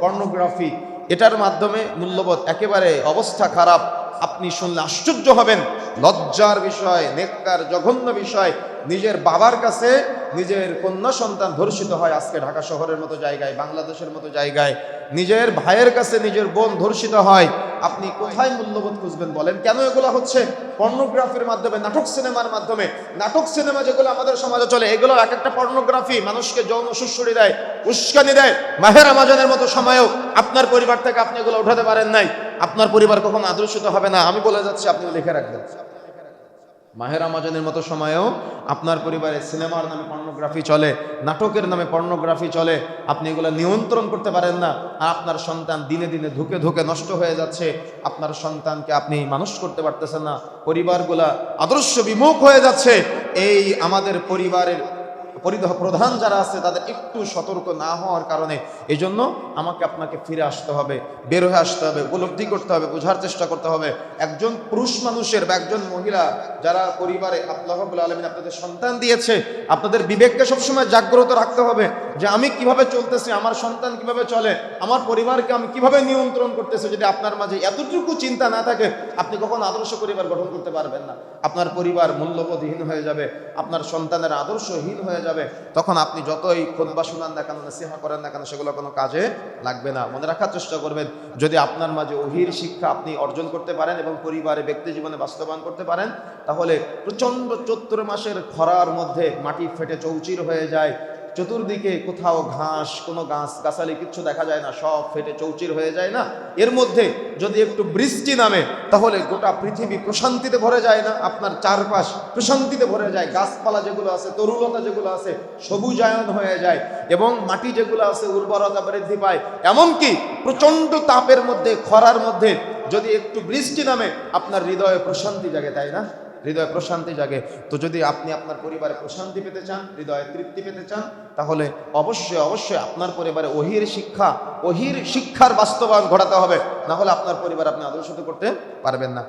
Pornography এটার মাধ্যমে মূল্যবোধ একেবারে অবস্থা খারাপ। আপনি শুনলে আশ্চর্য হবেন। লজ্জার বিষয়, নেককার, জঘন্য বিষয়। নিজের বাবার কাছে নিজের কন্যা সন্তান ধর্ষিত হয় আজকে ঢাকা শহরের মতো জায়গায়, বাংলাদেশের মতো জায়গায়। নিজের ভাইয়ের কাছে নিজের বোন ধর্ষিত হয়। আপনি কোথায় মূল্যবোধ খুঁজবেন বলেন? কেন এগুলো হচ্ছে পর্নোগ্রাফির মাধ্যমে, নাটক সিনেমার মাধ্যমে? নাটক সিনেমা যেগুলো আমাদের সমাজে চলে এগুলো এক একটা পর্নোগ্রাফি মানুষকে যৌন সুশ্রী দেয়, উস্কানি দেয়। মাহের আমাজনের মতো সময়েও আপনার পরিবার থেকে আপনি এগুলো উঠাতে পারেন নাই। আপনার পরিবার কখনো আদর্শিত হবে না। আমি বলে যাচ্ছি আপনি লিখে রাখবেন। মাহের আমাজনের মতো সময়েও আপনার পরিবারে সিনেমার নামে পর্নোগ্রাফি চলে, নাটকের নামে পর্নোগ্রাফি চলে, আপনি এগুলো নিয়ন্ত্রণ করতে পারেন না, আর আপনার সন্তান দিনে দিনে ধুকে ধুকে নষ্ট হয়ে যাচ্ছে, আপনার সন্তানকে আপনি মানুষ করতে পারতেছেন না, পরিবারগুলা আদর্শ বিমুখ হয়ে যাচ্ছে, এই আমাদের পরিবারের পরিধ- প্রধান যারা আছে, তাদের একটু সতর্ক না হওয়ার কারণে এই জন্য আমাকে আপনাকে ফিরে আসতে হবে, বের হয়ে আসতে হবে, উপলব্ধি করতে হবে, বোঝার চেষ্টা করতে হবে। একজন পুরুষ মানুষের বা একজন মহিলা যারা পরিবারে আল্লাহবুল আলমিন আপনাদের সন্তান দিয়েছে, আপনাদের বিবেককে সবসময় জাগ্রত রাখতে হবে। যে আমি কীভাবে চলতেছি, আমার সন্তান কীভাবে চলে, আমার পরিবারকে আমি কীভাবে নিয়ন্ত্রণ করতেছি যদি আপনার মাঝে এতটুকু চিন্তা না থাকে, আপনি কখন আদর্শ পরিবার গঠন করতে পারবেন না। আপনার পরিবার মূল্যবোধহীন হয়ে যাবে, আপনার সন্তানের আদর্শহীন হয়ে যাবে। তখন আপনি যতই খোদবা শুনান না কেন নসিহা করেন না কেন, সেগুলো কোনো কাজে লাগবে না। মনে রাখার চেষ্টা করবেন, যদি আপনার মাঝে ওহির শিক্ষা আপনি অর্জন করতে পারেন এবং পরিবারে ব্যক্তি জীবনে বাস্তবায়ন করতে পারেন, তাহলে প্রচণ্ড চৈত্র মাসের খরার মধ্যে মাটি ফেটে চৌচির হয়ে যায়। চতুর্দিকে কোথাও ঘাস, কোনো গাছ, গাছালি কিচ্ছু দেখা যায় না, সব ফেটে চৌচির হয়ে যায় না। এর মধ্যে যদি একটু বৃষ্টি নামে, তাহলে গোটা পৃথিবী প্রশান্তিতে ভরে যায় না, আপনার চারপাশ প্রশান্তিতে ভরে যায়, গাছপালা যেগুলো আছে, তরুলতা যেগুলো আছে, সবুজায়ন হয়ে যায়, এবং মাটি যেগুলো আছে, উর্বরতা বৃদ্ধি পায়। এমনকি প্রচণ্ড তাপের মধ্যে, খরার মধ্যে যদি একটু বৃষ্টি নামে, আপনার হৃদয়ে প্রশান্তি জাগে, তাই না? হৃদয়ে প্রশান্তি জাগে। তো যদি আপনি আপনার পরিবারে প্রশান্তি পেতে চান, হৃদয়ে তৃপ্তি পেতে চান, তাহলে অবশ্যই অবশ্যই আপনার পরিবারে অহির শিক্ষা, অহির শিক্ষার বাস্তবায়ন ঘটাতে হবে। না হলে আপনার পরিবার আপনি আদর্শিত করতে পারবেন না।